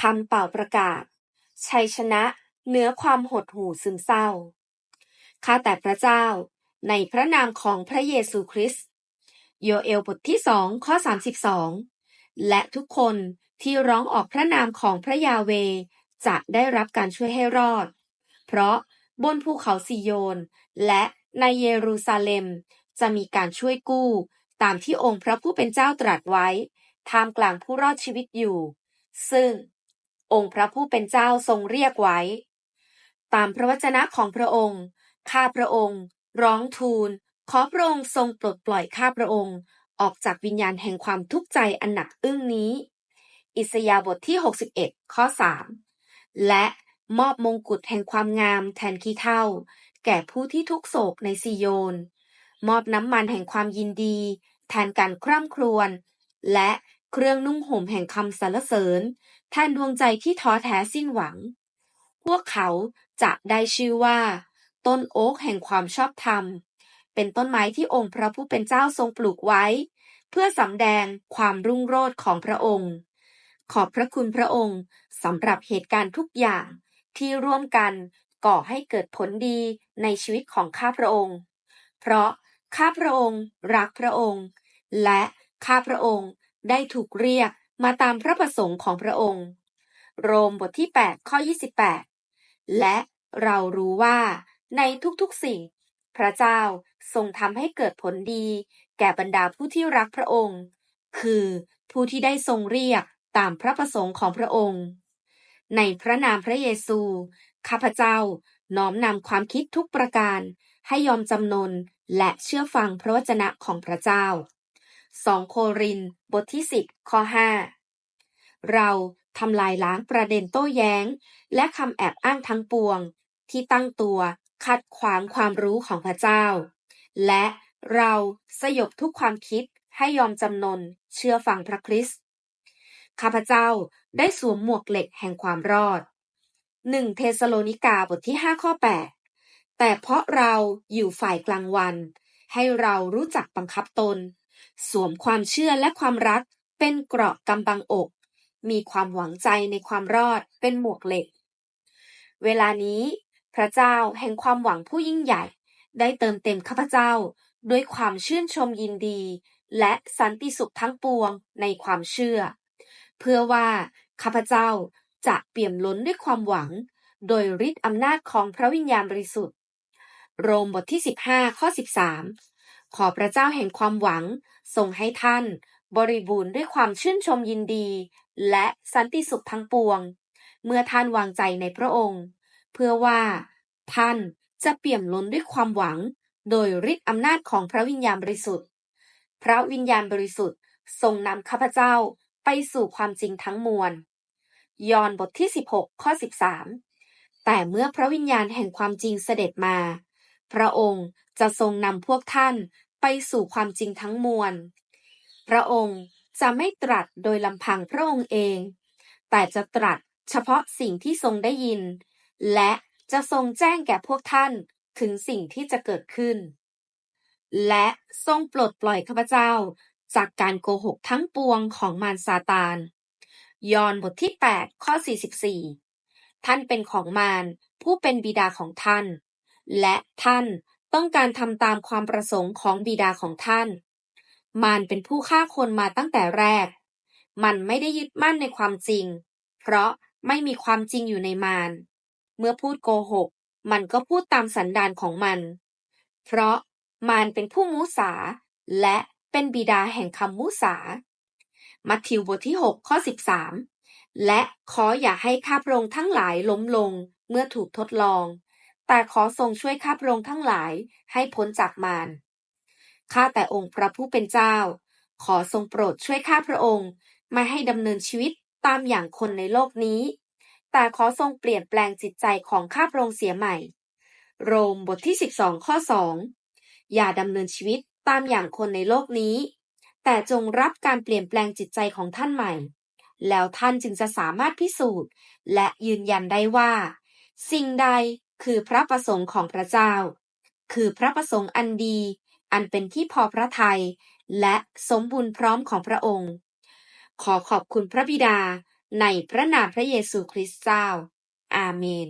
คำเป่าประกาศ ชัยชนะเหนือความหดหู่ซึมเศร้า ข้าแต่พระเจ้าในพระนามของพระเยซูคริสต์โยเอลบทที่สองข้อสามสิบสองและทุกคนที่ร้องออกพระนามของพระยาเวจะได้รับการช่วยให้รอด เพราะบนภูเขาซิโยน และในเยรูซาเล็ม จะมีการช่วยกู้ ตามที่องค์พระผู้เป็นเจ้าตรัสไว้ท่ามกลางผู้รอดชีวิตอยู่ ซึ่ง องค์พระผู้เป็นเจ้าทรงเรียกไว้ ตามพระวจนะของพระองค์ ข้าพระองค์ ร้องทูล ขอพระองค์ทรงปลดปล่อยข้าพระองค์ ออกจากวิญญาณแห่งความทุกข์ใจอันหนักอึ้งนี้ อิสยาห์บทที่ 61 ข้อ 3 และมอบมงกุฎแห่งความงามแทนขี้เถ้าแก่ผู้ที่ทุกโศกในซีโยน มอบน้ำมันแห่งความยินดี แทนการคร่ำครวญ และ เครื่องนุ่งห่มแห่งคำสรรเสริญ แทนดวงใจที่ท้อแท้สิ้นหวัง พวกเขาจะได้ชื่อว่า ต้นโอ๊กแห่งความชอบธรรม เป็นต้นไม้ที่องค์พระผู้เป็นเจ้าทรงปลูกไว้ เพื่อสำแดงความรุ่งโรจน์ของพระองค์ ขอบพระคุณพระองค์สำหรับเหตุการณ์ทุกอย่างที่ร่วมกันก่อให้เกิดผลดีในชีวิตของข้าพระองค์ เพราะข้าพระองค์รักพระองค์ และข้าพระองค์ ได้ถูกเรียกมาตามพระประสงค์ของพระองค์ โรมบทที่ 8 ข้อ 28 และเรารู้ว่าในทุกๆสิ่ง พระเจ้าทรงทำให้เกิดผลดี แก่บรรดาผู้ที่รักพระองค์ คือผู้ที่ได้ทรงเรียกตามพระประสงค์ของพระองค์ ในพระนามพระเยซู ข้าพเจ้าน้อมนำความคิดทุกประการ ให้ยอมจำนนและเชื่อฟังพระวจนะของพระเจ้า 2โครินธ์บทที่10ข้อ5เราทำลายล้างประเด็นโต้แย้ง และคำแอบอ้างทั้งปวง ที่ตั้งตัวขัดขวางความรู้ของพระเจ้า และเราสยบทุกความคิดให้ยอมจำนนเชื่อฟังพระคริสต์ข้าพเจ้าได้สวมหมวกเหล็กแห่งความรอด 1 เทสโลนิกาบทที่ 5 ข้อ 8 แต่เพราะเราอยู่ฝ่ายกลางวัน ให้เรารู้จักบังคับตน สวมความเชื่อและความรักเป็นเกราะกำบังอก มีความหวังใจในความรอดเป็นหมวกเหล็ก เวลานี้ พระเจ้าแห่งความหวังผู้ยิ่งใหญ่ ได้เติมเต็มข้าพเจ้าด้วยความชื่นชมยินดี และสันติสุขทั้งปวงในความเชื่อ เพื่อว่าข้าพเจ้าจะเปี่ยมล้นด้วยความหวัง โดยฤทธิ์อำนาจของพระวิญญาณบริสุทธิ์ โรมบทที่ 15 ข้อ 13 ขอพระเจ้าแห่งความหวังทรงให้ท่าน บริบูรณ์ด้วยความชื่นชมยินดี และสันติสุขทั้งปวง เมื่อท่านวางใจในพระองค์ เพื่อว่า ท่านจะเปี่ยมล้นด้วยความหวัง โดยฤทธิ์อำนาจของพระวิญญาณบริสุทธิ์ พระวิญญาณบริสุทธิ์ทรงนำข้าพเจ้าไปสู่ความจริงทั้งมวล ยอห์นบทที่ 16 ข้อ 13 แต่เมื่อพระวิญญาณแห่งความจริงเสด็จมา พระองค์จะทรงนำพวกท่านไปสู่ความจริงทั้งมวล พระองค์จะไม่ตรัสโดยลำพังพระองค์เอง แต่จะตรัสเฉพาะสิ่งที่ทรงได้ยิน และจะทรงแจ้งแก่พวกท่านถึงสิ่งที่จะเกิดขึ้น และทรงปลดปล่อยข้าพเจ้าจากการโกหกทั้งปวงของมารซาตาน ยอห์นบทที่ 8 ข้อ 44 ท่านเป็นของมารผู้เป็นบิดาของท่าน และท่านต้องการทำตามความประสงค์ของบิดาของท่าน มารเป็นผู้ฆ่าคนมาตั้งแต่แรก มันไม่ได้ยึดมั่นในความจริง เพราะไม่มีความจริงอยู่ในมาร เมื่อพูดโกหก มันก็พูดตามสันดานของมัน เพราะมารเป็นผู้มุสา และเป็นบิดาแห่งคำมุสา มัทธิวบทที่ 6 ข้อ 13 และขออย่าให้ข้าพระองค์ทั้งหลายล้มลงเมื่อถูกทดลอง แต่ขอทรงช่วยข้าพระองค์ทั้งหลายให้พ้นจากมารข้าแต่องค์พระผู้เป็นเจ้า ขอทรงโปรดช่วยข้าพระองค์ไม่ให้ดำเนินชีวิตตามอย่างคนในโลกนี้ แต่ขอทรงเปลี่ยนแปลงจิตใจของข้าพระองค์เสียใหม่ โรมบทที่ 12 ข้อ 2 อย่าดำเนินชีวิตตามอย่างคนในโลกนี้ แต่จงรับการเปลี่ยนแปลงจิตใจของท่านใหม่ แล้วท่านจึงจะสามารถพิสูจน์ และยืนยันได้ว่า สิ่งใด คือพระประสงค์ของพระเจ้า คือพระประสงค์อันดี อันเป็นที่พอพระทัยและสมบูรณ์พร้อมของพระองค์ ขอขอบคุณพระบิดาในพระนามพระเยซูคริสต์เจ้า อาเมน